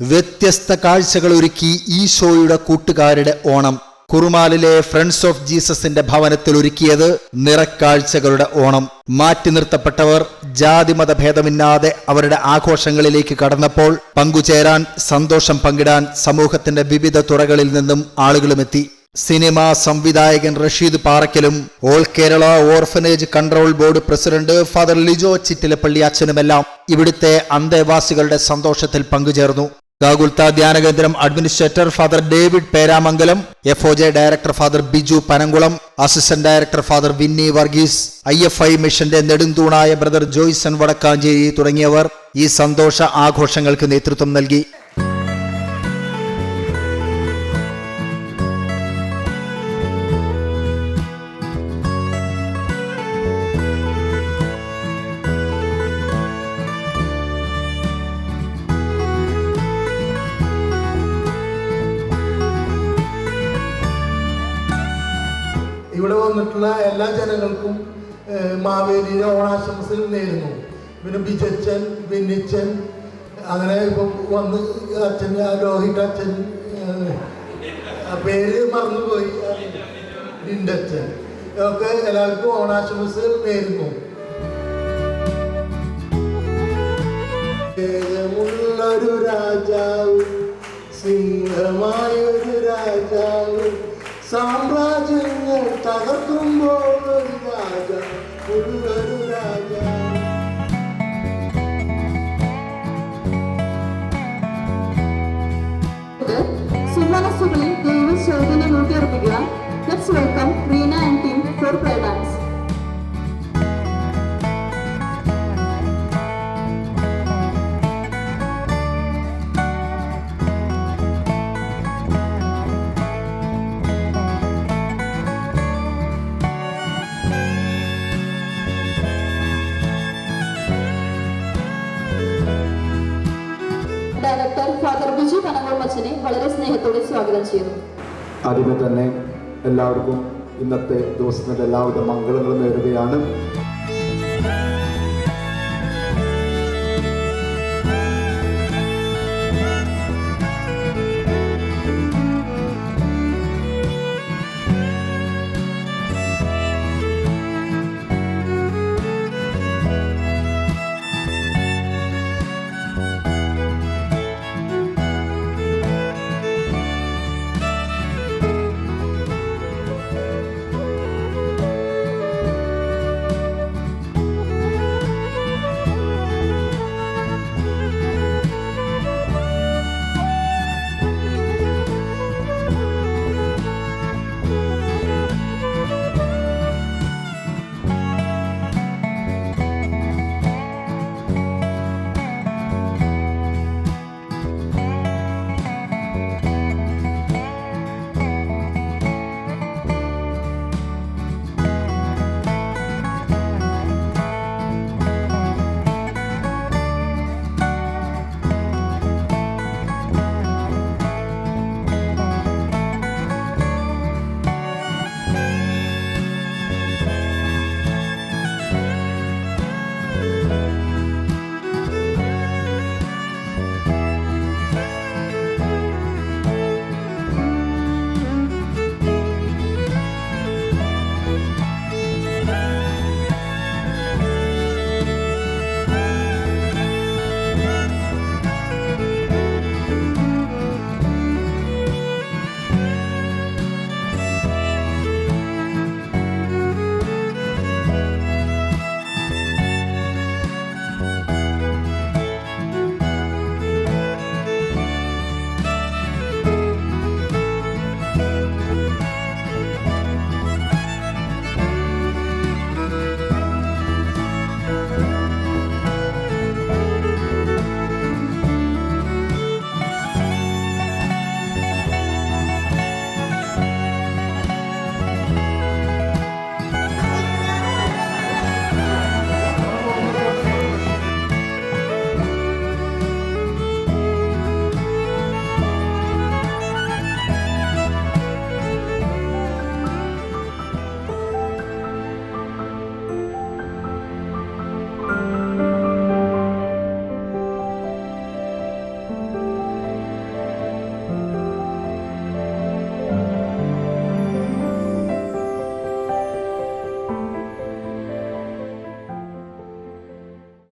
വ്യത്യസ്ത കാഴ്ചകൾ ഒരുക്കി ഈശോയുടെ കൂട്ടുകാരുടെ ഓണം. കുറുമാലിലെ ഫ്രണ്ട്സ് ഓഫ് ജീസസിന്റെ ഭവനത്തിൽ ഒരുക്കിയത് നിറക്കാഴ്ചകളുടെ ഓണം. മാറ്റി നിർത്തപ്പെട്ടവർ ജാതിമത അവരുടെ ആഘോഷങ്ങളിലേക്ക് കടന്നപ്പോൾ പങ്കുചേരാൻ സന്തോഷം പങ്കിടാൻ സമൂഹത്തിന്റെ വിവിധ തുറകളിൽ നിന്നും ആളുകളുമെത്തി. സിനിമ സംവിധായകൻ Rasheed പാറക്കലും all Kerala orphanage control board president father Lijo Chittilappally അച്ഛനുമെല്ലാം ഇവിടുത്തെ അന്തേവാസികളുടെ സന്തോഷത്തിൽ പങ്കുചേർന്നു. ഗാകുൽത്ത ധ്യാന കേന്ദ്രം administrator father David Peramangalam F O J director father Biju Panankulam assistant director father Vinny Varghese I F I മിഷന്റെ നെടുന്തൂണായ ബ്രദർ ജോയ്സൺ വടക്കാഞ്ചേരി തുടങ്ങിയവർ ഈ സന്തോഷ ആഘോഷങ്ങൾക്ക് നേതൃത്വം നൽകി. ഇവിടെ വന്നിട്ടുള്ള എല്ലാ ജനങ്ങൾക്കും മാവേലിയിലെ ഓണാശംസകൾ നേരുന്നു. പിന്നെ ബിജച്ചൻ ബിന്നിച്ചൻ അങ്ങനെ ഇപ്പം വന്ന് അച്ഛൻ രോഹിത് അച്ഛൻ പേര് മറന്നുപോയി ലിൻഡച്ചൻ. ഒക്കെ എല്ലാവർക്കും ഓണാശംസകൾ നേരുന്നു. ഏകമുള്ളൊരു രാജാവ് സിംഹമായൊരു മച്ചനെ വളരെ സ്നേഹത്തോടെ സ്വാഗതം തന്നെ എല്ലാവർക്കും ഇന്നത്തെ ദിവസത്തിന്റെ എല്ലാവിധ മംഗളങ്ങളും നേരുകയാണ്.